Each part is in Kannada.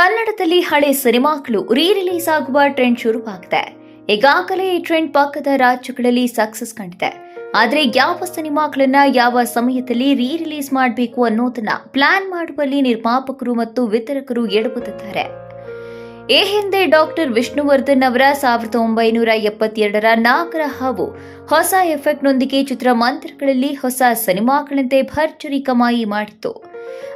ಕನ್ನಡದಲ್ಲಿ ಹಳೆ ಸಿನಿಮಾಗಳು ರೀ ರಿಲೀಸ್ ಆಗುವ ಟ್ರೆಂಡ್ ಶುರುವಾಗಿದೆ. ಈಗಾಗಲೇ ಈ ಟ್ರೆಂಡ್ ಪಕ್ಕದ ರಾಜ್ಯಗಳಲ್ಲಿ ಸಕ್ಸಸ್ ಕಂಡಿದೆ. ಆದರೆ ಯಾವ ಸಿನಿಮಾಗಳನ್ನ ಯಾವ ಸಮಯದಲ್ಲಿ ರೀ ರಿಲೀಸ್ ಮಾಡಬೇಕು ಅನ್ನೋದನ್ನ ಪ್ಲಾನ್ ಮಾಡುವಲ್ಲಿ ನಿರ್ಮಾಪಕರು ಮತ್ತು ವಿತರಕರು ಎಡವುತ್ತಿದ್ದಾರೆ ಈ ಹಿಂದೆ ಡಾಕ್ಟರ್ ವಿಷ್ಣುವರ್ಧನ್ ಅವರ ಸಾವಿರದ ಒಂಬೈನೂರ ಎಪ್ಪತ್ತೆರಡರ ನಾಗರ ಹಾವು ಹೊಸ ಎಫೆಕ್ಟ್ನೊಂದಿಗೆ ಚಿತ್ರಮಂದಿರಗಳಲ್ಲಿ ಹೊಸ ಸಿನಿಮಾಗಳಂತೆ ಭರ್ಜರಿ ಕಮಾಯಿ ಮಾಡಿತ್ತು.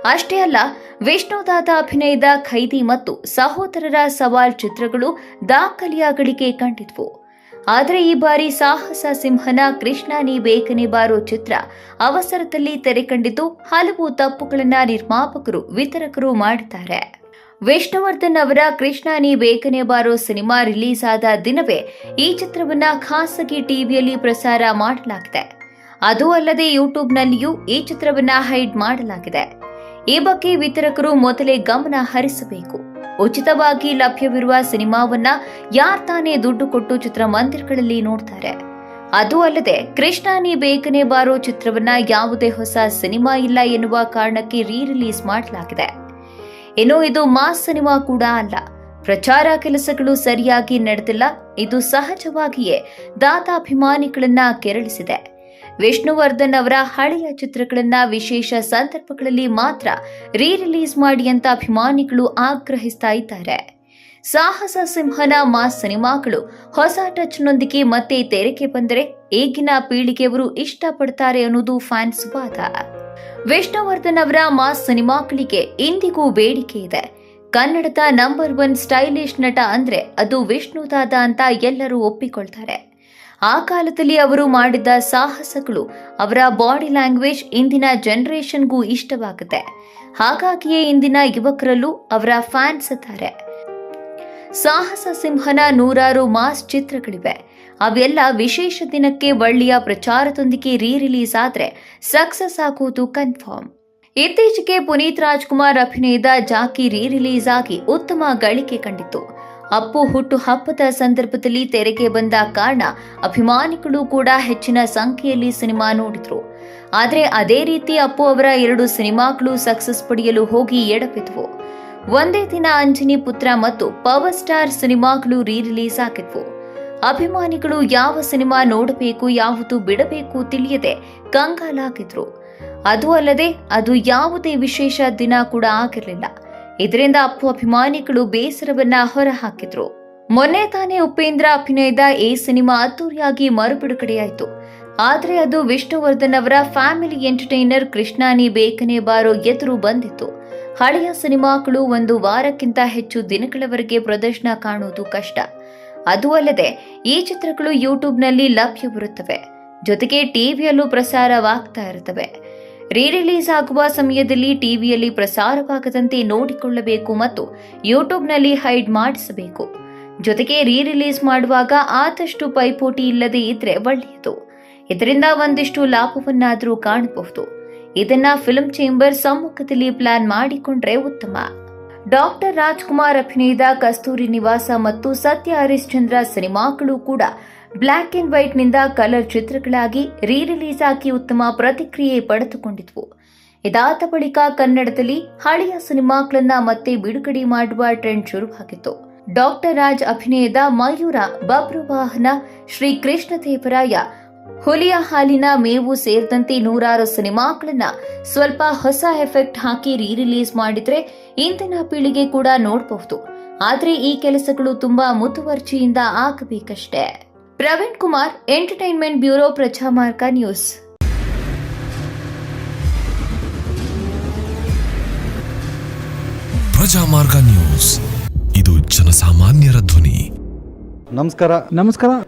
ಅಷ್ಟೇ ಅಲ್ಲ ವಿಷ್ಣುದಾದ ಅಭಿನಯದ ಖೈದಿ ಮತ್ತು ಸಹೋದರರ ಸವಾಲ್ ಚಿತ್ರಗಳು ದಾಖಲೆಯ ಗಳಿಕೆ ಕಂಡಿದ್ವು. ಆದರೆ ಈ ಬಾರಿ ಸಾಹಸ ಸಿಂಹನ ಕೃಷ್ಣ ನೀ ಬೇಕನೆ ಬಾರೋ ಚಿತ್ರ ಅವಸರದಲ್ಲಿ ತೆರೆ ಕಂಡಿದ್ದು ಹಲವು ತಪ್ಪುಗಳನ್ನು ನಿರ್ಮಾಪಕರು, ವಿತರಕರು ಮಾಡಿದ್ದಾರೆ. ವಿಷ್ಣುವರ್ಧನ್ ಅವರ ಕೃಷ್ಣ ನೀ ಬೇಕನೆ ಬಾರೋ ಸಿನಿಮಾ ರಿಲೀಸ್ ಆದ ದಿನವೇ ಈ ಚಿತ್ರವನ್ನ ಖಾಸಗಿ ಟಿವಿಯಲ್ಲಿ ಪ್ರಸಾರ ಮಾಡಲಾಗಿದೆ. ಅದು ಅಲ್ಲದೆ ಯೂಟ್ಯೂಬ್ನಲ್ಲಿಯೂ ಈ ಚಿತ್ರವನ್ನ ಹೈಡ್ ಮಾಡಲಾಗಿದೆ. ಈ ಬಗ್ಗೆ ವಿತರಕರು ಮೊದಲೇ ಗಮನ ಹರಿಸಬೇಕು. ಉಚಿತವಾಗಿ ಲಭ್ಯವಿರುವ ಸಿನಿಮಾವನ್ನ ಯಾರ್ ತಾನೇ ದುಡ್ಡು ಕೊಟ್ಟು ಚಿತ್ರಮಂದಿರಗಳಲ್ಲಿ ನೋಡ್ತಾರೆ. ಅದು ಅಲ್ಲದೆ ಕೃಷ್ಣ ನೀ ಬೇಕನೆ ಬಾರೋ ಚಿತ್ರವನ್ನ ಯಾವುದೇ ಹೊಸ ಸಿನಿಮಾ ಇಲ್ಲ ಎನ್ನುವ ಕಾರಣಕ್ಕೆ ರೀ ರಿಲೀಸ್ ಮಾಡಲಾಗಿದೆ. ಇನ್ನು ಇದು ಮಾಸ್ ಸಿನಿಮಾ ಕೂಡ ಅಲ್ಲ. ಪ್ರಚಾರ ಕೆಲಸಗಳು ಸರಿಯಾಗಿ ನಡೆದಿಲ್ಲ. ಇದು ಸಹಜವಾಗಿಯೇ ದಾತಾಭಿಮಾನಿಗಳನ್ನ ಕೆರಳಿಸಿದೆ. ವಿಷ್ಣುವರ್ಧನ್ ಅವರ ಹಳೆಯ ಚಿತ್ರಗಳನ್ನ ವಿಶೇಷ ಸಂದರ್ಭಗಳಲ್ಲಿ ಮಾತ್ರ ರೀ ರಿಲೀಸ್ ಮಾಡಿ ಅಂತ ಅಭಿಮಾನಿಗಳು ಆಗ್ರಹಿಸ್ತಾ ಇದ್ದಾರೆ. ಸಾಹಸ ಸಿಂಹನ ಮಾಸ್ ಸಿನಿಮಾಗಳು ಹೊಸ ಟಚ್ನೊಂದಿಗೆ ಮತ್ತೆ ತೆರೆಗೆ ಬಂದರೆ ಈಗಿನ ಪೀಳಿಗೆಯವರು ಇಷ್ಟಪಡ್ತಾರೆ ಅನ್ನೋದು ಫ್ಯಾನ್ಸ್ ವಾದ. ವಿಷ್ಣುವರ್ಧನ್ ಅವರ ಮಾಸ್ ಸಿನಿಮಾಗಳಿಗೆ ಇಂದಿಗೂ ಬೇಡಿಕೆ ಇದೆ. ಕನ್ನಡದ ನಂಬರ್ ಒನ್ ಸ್ಟೈಲಿಶ್ ನಟ ಅಂದ್ರೆ ಅದು ವಿಷ್ಣುದಾದ ಅಂತ ಎಲ್ಲರೂ ಒಪ್ಪಿಕೊಳ್ತಾರೆ. ಆ ಕಾಲದಲ್ಲಿ ಅವರು ಮಾಡಿದ ಸಾಹಸಗಳು ಅವರ ಬಾಡಿ ಲ್ಯಾಂಗ್ವೇಜ್ ಇಂದಿನ ಜನರೇಷನ್ಗೂ ಇಷ್ಟವಾಗುತ್ತೆ. ಹಾಗಾಗಿಯೇ ಇಂದಿನ ಯುವಕರಲ್ಲೂ ಅವರ ಫ್ಯಾನ್ಸ್ ಇದ್ದಾರೆ. ಸಾಹಸ ಸಿಂಹನ ನೂರಾರು ಮಾಸ್ ಚಿತ್ರಗಳಿವೆ. ಅವೆಲ್ಲ ವಿಶೇಷ ದಿನಕ್ಕೆ ಒಳ್ಳೆಯ ಪ್ರಚಾರದೊಂದಿಗೆ ರೀ ರಿಲೀಸ್ ಆದ್ರೆ ಸಕ್ಸಸ್ ಆಗುವುದು ಕನ್ಫರ್ಮ್. ಇತ್ತೀಚೆಗೆ ಪುನೀತ್ ರಾಜ್ಕುಮಾರ್ ಅಭಿನಯದ ಜಾಕಿ ರೀ ರಿಲೀಸ್ ಆಗಿ ಉತ್ತಮ ಗಳಿಕೆ ಕಂಡಿತ್ತು. ಅಪ್ಪು ಹುಟ್ಟು ಹಬ್ಬದ ಸಂದರ್ಭದಲ್ಲಿ ತೆರೆಗೆ ಬಂದ ಕಾರಣ ಅಭಿಮಾನಿಗಳು ಕೂಡ ಹೆಚ್ಚಿನ ಸಂಖ್ಯೆಯಲ್ಲಿ ಸಿನಿಮಾ ನೋಡಿದ್ರು. ಆದರೆ ಅದೇ ರೀತಿ ಅಪ್ಪು ಅವರ ಎರಡು ಸಿನಿಮಾಗಳು ಸಕ್ಸಸ್ ಪಡೆಯಲು ಹೋಗಿ ಎಡಬಿದ್ವು. ಒಂದೇ ದಿನ ಅಂಜನಿ ಪುತ್ರ ಮತ್ತು ಪವರ್ ಸ್ಟಾರ್ ಸಿನಿಮಾಗಳು ರೀ ರಿಲೀಸ್ ಆಗಿದ್ವು. ಅಭಿಮಾನಿಗಳು ಯಾವ ಸಿನಿಮಾ ನೋಡಬೇಕು, ಯಾವುದು ಬಿಡಬೇಕು ತಿಳಿಯದೆ ಕಂಗಾಲಾಗಿದ್ರು. ಅದು ಅಲ್ಲದೆ ಅದು ಯಾವುದೇ ವಿಶೇಷ ದಿನ ಕೂಡ ಆಗಿರಲಿಲ್ಲ. ಇದರಿಂದ ಅಪ್ಪು ಅಭಿಮಾನಿಗಳು ಬೇಸರವನ್ನ ಹೊರಹಾಕಿದ್ರು. ಮೊನ್ನೆ ತಾನೇ ಉಪೇಂದ್ರ ಅಭಿನಯದ ಈ ಸಿನಿಮಾ ಅದ್ದೂರಿಯಾಗಿ ಮರುಬಿಡುಗಡೆಯಾಯಿತು. ಆದ್ರೆ ಅದು ವಿಷ್ಣುವರ್ಧನ್ ಅವರ ಫ್ಯಾಮಿಲಿ ಎಂಟರ್ಟೈನರ್ ಕೃಷ್ಣಾನಿ ಬೇಕನೆ ಬಾರೋ ಎದುರು ಬಂದಿತ್ತು. ಹಳೆಯ ಸಿನಿಮಾಗಳು ಒಂದು ವಾರಕ್ಕಿಂತ ಹೆಚ್ಚು ದಿನಗಳವರೆಗೆ ಪ್ರದರ್ಶನ ಕಾಣುವುದು ಕಷ್ಟ. ಅದು ಅಲ್ಲದೆ, ಈ ಚಿತ್ರಗಳು ಯೂಟ್ಯೂಬ್ನಲ್ಲಿ ಲಭ್ಯವಿರುತ್ತವೆ ಜೊತೆಗೆ ಟಿವಿಯಲ್ಲೂ ಪ್ರಸಾರವಾಗ್ತಾ ಇರುತ್ತವೆ. ರೀ ರಿಲೀಸ್ ಆಗುವ ಸಮಯದಲ್ಲಿ ಟಿವಿಯಲ್ಲಿ ಪ್ರಸಾರವಾಗದಂತೆ ನೋಡಿಕೊಳ್ಳಬೇಕು ಮತ್ತು ಯೂಟ್ಯೂಬ್ನಲ್ಲಿ ಹೈಡ್ ಮಾಡಿಸಬೇಕು. ಜೊತೆಗೆ ರೀ ರಿಲೀಸ್ ಮಾಡುವಾಗ ಆದಷ್ಟು ಪೈಪೋಟಿ ಇಲ್ಲದೆ ಇದ್ರೆ ಒಳ್ಳೆಯದು. ಇದರಿಂದ ಒಂದಿಷ್ಟು ಲಾಭವನ್ನಾದರೂ ಕಾಣಬಹುದು. ಇದನ್ನ ಫಿಲ್ಮ್ ಚೇಂಬರ್ ಸಮ್ಮುಖದಲ್ಲಿ ಪ್ಲಾನ್ ಮಾಡಿಕೊಂಡ್ರೆ ಉತ್ತಮ. ಡಾಕ್ಟರ್ ರಾಜ್ಕುಮಾರ್ ಅಭಿನಯದ ಕಸ್ತೂರಿ ನಿವಾಸ ಮತ್ತು ಸತ್ಯ ಹರಿಶ್ಚಂದ್ರ ಸಿನಿಮಾಗಳು ಕೂಡ ಬ್ಲ್ಯಾಕ್ ಅಂಡ್ ವೈಟ್ನಿಂದ ಕಲರ್ ಚಿತ್ರಗಳಾಗಿ ರೀ ರಿಲೀಸ್ ಆಗಿ ಉತ್ತಮ ಪ್ರತಿಕ್ರಿಯೆ ಪಡೆದುಕೊಂಡಿದ್ವು. ಇದಾದ ಬಳಿಕ ಕನ್ನಡದಲ್ಲಿ ಹಳೆಯ ಸಿನಿಮಾಗಳನ್ನ ಮತ್ತೆ ಬಿಡುಗಡೆ ಮಾಡುವ ಟ್ರೆಂಡ್ ಶುರುವಾಗಿತ್ತು. ಡಾಕ್ಟರ್ ರಾಜ್ ಅಭಿನಯದ ಮಯೂರ ಬಬ್ರುವಾಹನ ಶ್ರೀ ಕೃಷ್ಣದೇವರಾಯ ಹುಲಿಯ ಹಾಲಿನ ಮೇವು ಸೇರಿದಂತೆ ನೂರಾರು ಸಿನಿಮಾಗಳನ್ನ ಸ್ವಲ್ಪ ಹೊಸ ಎಫೆಕ್ಟ್ ಹಾಕಿ ರೀ ರಿಲೀಸ್ ಮಾಡಿದ್ರೆ ಇಂದಿನ ಪೀಳಿಗೆ ಕೂಡ ನೋಡಬಹುದು. ಆದ್ರೆ ಈ ಕೆಲಸಗಳು ತುಂಬಾ ಮುತುವರ್ಜಿಯಿಂದ ಆಗಬೇಕಷ್ಟೇ. Praveen Kumar entertainment bureau Prajamarga news. Prajamarga news. ಇದು ಜನಸಾಮಾನ್ಯರ ಧ್ವನಿ. ನಮಸ್ಕಾರ. ನಮಸ್ಕಾರ.